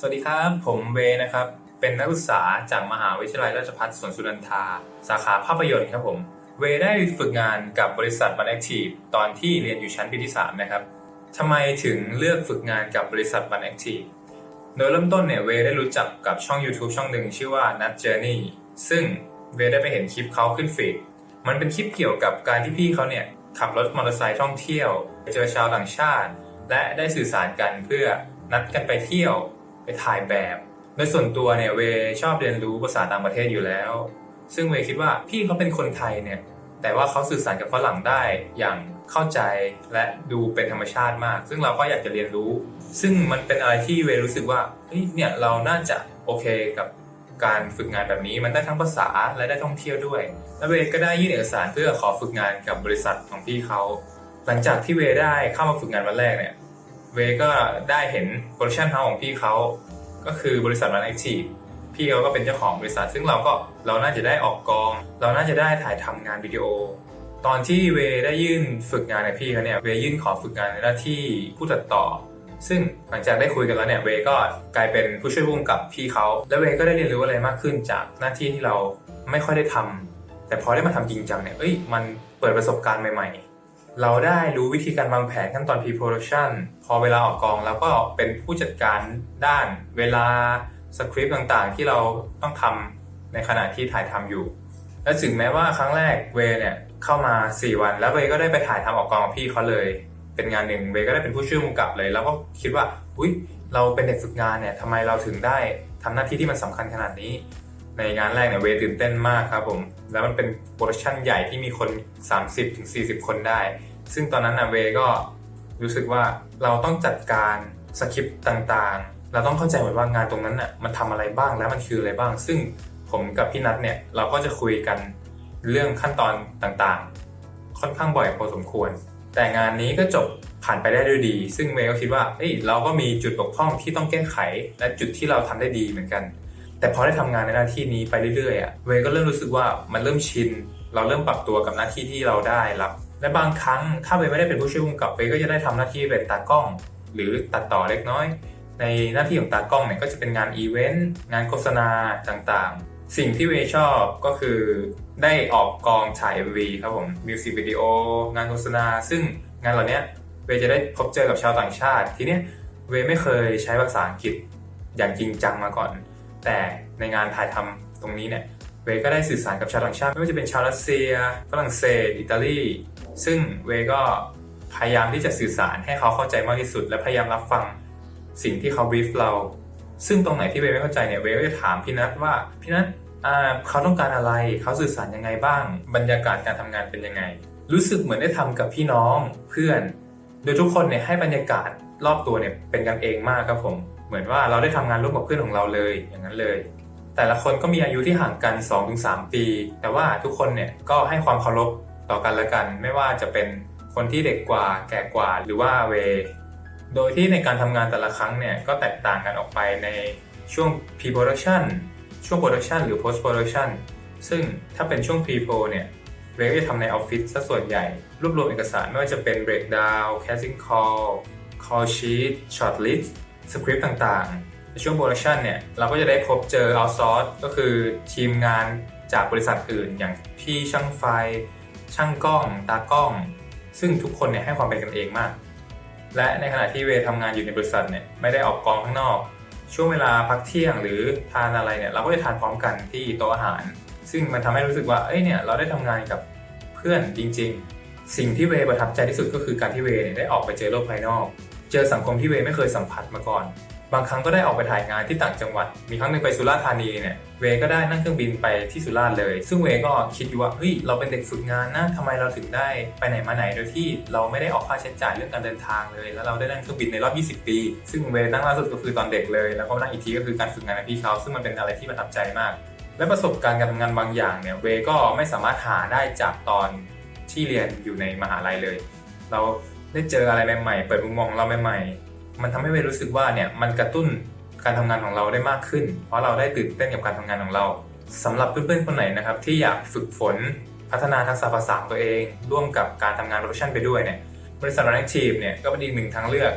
สวัสดีครับ ผมเวนะครับ เป็นนักศึกษาจากมหาวิทยาลัยราชภัฏสวนสุนันทา สาขาภาพยนตร์ครับผม เวได้ฝึกงานกับบริษัทบันแอคทีฟตอนที่เรียนอยู่ชั้นปีที่ 3 นะครับทำไมถึงเลือกฝึกงานกับบริษัทบันแอคทีฟโดยเริ่มต้นเนี่ยเวได้รู้จักกับช่อง YouTube ช่องหนึ่งชื่อว่า Nut Journey ซึ่งเวได้ไปเห็นคลิปเขาขึ้นฟีดมันเป็นคลิปเกี่ยวกับการที่พี่เขาเนี่ยขับรถมอเตอร์ไซค์ท่องเที่ยว เจอชาวต่างชาติ และได้สื่อสารกันเพื่อนัดกันไปเที่ยว ไปถ่ายแบบโดยส่วนตัวเนี่ยเวชอบเรียนรู้ภาษาต่างประเทศอยู่แล้ว ซึ่งเวคิดว่าพี่เขาเป็นคนไทยเนี่ย แต่ว่าเขาสื่อสารกับฝรั่งได้อย่างเข้าใจและดูเป็นธรรมชาติมาก ซึ่งเราก็อยากจะเรียนรู้ ซึ่งมันเป็นอะไรที่เวรู้สึกว่าเฮ้ยเนี่ยเราน่าจะโอเคกับการฝึกงานแบบนี้มันได้ทั้งภาษาและได้ท่องเที่ยวด้วย และเวก็ได้ยื่นเอกสารเพื่อขอฝึกงานกับบริษัทของพี่เขา หลังจากที่เวได้เข้ามาฝึกงานวันแรกเนี่ย เวก็ได้เห็นโปรดักชันเฮาของพี่เขาก็คือบริษัทรันแอคทีฟพี่เขาก็เป็นเจ้าของบริษัท ซึ่งเราก็เราน่าจะได้ออกกอง เราน่าจะได้ถ่ายทำงานวิดีโอ ตอนที่เวได้ยื่นฝึกงานในพี่เขาเนี่ยเวยื่นขอฝึกงานในหน้าที่ผู้ตัดต่อ ซึ่งหลังจากได้คุยกันแล้วเนี่ยเวก็กลายเป็นผู้ช่วยผู้กำกับพี่เขาและเวก็ได้เรียนรู้อะไรมากขึ้นจากหน้าที่ที่เราไม่ค่อยได้ทำแต่พอได้มาทำจริงจังเนี่ยเอ้ยมันเปิดประสบการณ์ใหม่ ๆ เราได้รู้วิธีการวางแผนขั้นตอน pre-production พอเวลาออกกองแล้วก็เป็นผู้จัดการด้านเวลาสคริปต์ต่างๆ ที่เราต้องทำในขณะที่ถ่ายทำอยู่ และถึงแม้ว่าครั้งแรกเวเนี่ยเข้ามา 4 วัน แล้วเวก็ได้ไปถ่ายทำออกกองกับพี่เขาเลย เป็นงานหนึ่งเวก็ได้เป็นผู้ช่วยมุกับเลย แล้วก็คิดว่า อุ๊ย เราเป็นเด็กฝึกงานเนี่ยทำไมเราถึงได้ทำหน้าที่ที่มันสำคัญขนาดนี้ ในงานแรกเนี่ยเวตื่นเต้นมากครับผม แล้วมันเป็นโปรดักชันใหญ่ที่มีคน 30-40 คนได้ ซึ่งตอนนั้นนะเวก็รู้สึกว่าเราต้องจัดการสคริปต์ต่างๆ เราต้องเข้าใจหมดว่างานตรงนั้นน่ะมันทำอะไรบ้างแล้วมันคืออะไรบ้าง ซึ่งผมกับพี่นัทเนี่ยเราก็จะคุยกันเรื่องขั้นตอนต่างๆ ค่อนข้างบ่อยพอสมควร แต่งานนี้ก็จบผ่านไปได้ด้วยดี ซึ่งเมย์ก็คิดว่าเอ้ยเราก็มีจุดบกพร่องที่ต้องแก้ไข และจุดที่เราทำได้ดีเหมือนกัน แต่พอได้ทำงานในหน้าที่นี้ไปเรื่อยๆอะเวยก็เริ่มรู้สึกว่ามันเริ่มชิน เราเริ่มปรับตัวกับหน้าที่ที่เราได้รับ และบางครั้งถ้าเวไม่ได้เป็นผู้ช่วยผู้กำกับเวก็จะได้ทำหน้าที่เป็นตากล้อง หรือตัดต่อเล็กน้อย ในหน้าที่ของตากล้องเนี่ยก็จะเป็นงานอีเวนต์งานโฆษณาต่างๆ สิ่งที่เวชอบก็คือได้ออกกองถ่าย MV ครับผมมิวสิกวิดีโองานโฆษณา ซึ่งงานเหล่านี้เวจะได้พบเจอกับชาวต่างชาติ ทีเนี้ยเวไม่เคยใช้ภาษาอังกฤษอย่างจริงจังมาก่อน แต่ในงานถ่ายทำตรงนี้เนี่ยเวยก็ได้สื่อสารกับชาวต่างชาติไม่ว่าจะเป็นชาวรัสเซีย ฝรั่งเศส อิตาลี ซึ่งเวยก็พยายามที่จะสื่อสารให้เขาเข้าใจมากที่สุด และพยายามรับฟังสิ่งที่เขาบีฟเรา ซึ่งตรงไหนที่เวยไม่เข้าใจเนี่ยเวยก็จะถามพี่นัทว่าพี่นัทเขาต้องการอะไรเขาสื่อสารยังไงบ้าง บรรยากาศการทำงานเป็นยังไง รู้สึกเหมือนได้ทำกับพี่น้องเพื่อน โดยทุกคนเนี่ยให้บรรยากาศ รอบตัวเนี่ยเป็นกันเองมากครับผม เหมือนว่าเราได้ทำงานร่วมกับเพื่อนของเราเลยอย่างนั้นเลย แต่ละคนก็มีอายุที่ห่างกัน 2-3 ปี แต่ว่าทุกคนเนี่ยก็ให้ความเคารพต่อกันและกัน ไม่ว่าจะเป็นคนที่เด็กกว่าแก่กว่าหรือว่าเว โดยที่ในการทำงานแต่ละครั้งเนี่ยก็แตกต่างกันออกไปในช่วง pre-production ช่วง production หรือ post production ซึ่งถ้าเป็นช่วง pre-pro เนี่ยเวก็จะทำในออฟฟิศซะส่วนใหญ่ รวบรวมเอกสารไม่ว่าจะเป็น breakdown casting call call sheet short list สคริปต์ต่างๆ ในช่วงโปรดักชันเนี่ยเราก็จะได้พบเจอ outsource ก็คือทีมงานจากบริษัทอื่น อย่างพี่ช่างไฟ ช่างกล้อง ตากล้อง ซึ่งทุกคนเนี่ยให้ความเป็นกันเองมาก และในขณะที่เวทำงานอยู่ในบริษัทเนี่ยไม่ได้ออกกองข้างนอก ช่วงเวลาพักเที่ยงหรือทานอะไรเนี่ยเราก็จะทานพร้อมกันที่โต๊ะอาหาร ซึ่งมันทำให้รู้สึกว่าเอ้ยเนี่ยเราได้ทำงานกับเพื่อนจริง ๆ สิ่งที่เวประทับใจที่สุดก็คือการที่เวเนี่ยได้ออกไปเจอโลกภายนอก เจอสังคมที่เวไม่เคยสัมผัสมาก่อน บางครั้งก็ได้ออกไปถ่ายงานที่ต่างจังหวัด มีครั้งหนึ่งไปสุราษฎร์ธานีเนี่ยเวก็ได้นั่งเครื่องบินไปที่สุราษฎร์เลย ซึ่งเวก็คิดอยู่ว่าเฮ้ยเราเป็นเด็กฝึกงานนะทำไมเราถึงได้ไปไหนมาไหนโดยที่เราไม่ได้ออกค่าใช้จ่ายเรื่องการเดินทางเลย แล้วเราได้นั่งเครื่องบินในรอบ 20 ปี ซึ่งเวนั่งล่าสุดก็คือตอนเด็กเลย แล้วก็นั่งอีกทีก็คือการฝึกงานกับพี่เขาซึ่งมันเป็นอะไรที่ประทับใจมาก และประสบการณ์การทำงานบางอย่างเนี่ยเวก็ไม่สามารถหาได้จากตอนที่เรียนอยู่ในมหาลัยเลย เรา ได้เจออะไรใหม่ๆ เปิดมุมมองเราใหม่ๆ มันทำให้เวรู้สึกว่าเนี่ยมันกระตุ้นการทำงานของเราได้มากขึ้น เพราะเราได้ตื่นเต้นกับการทำงานของเราสำหรับเพื่อนๆคนไหนนะครับที่อยากฝึกฝนพัฒนาทักษะภาษาตัวเอง ร่วมกับการทำงานโปรดักชันไปด้วยเนี่ยบริษัทรันแอคทีฟเนี่ยก็เป็นอีกหนึ่งทางเลือก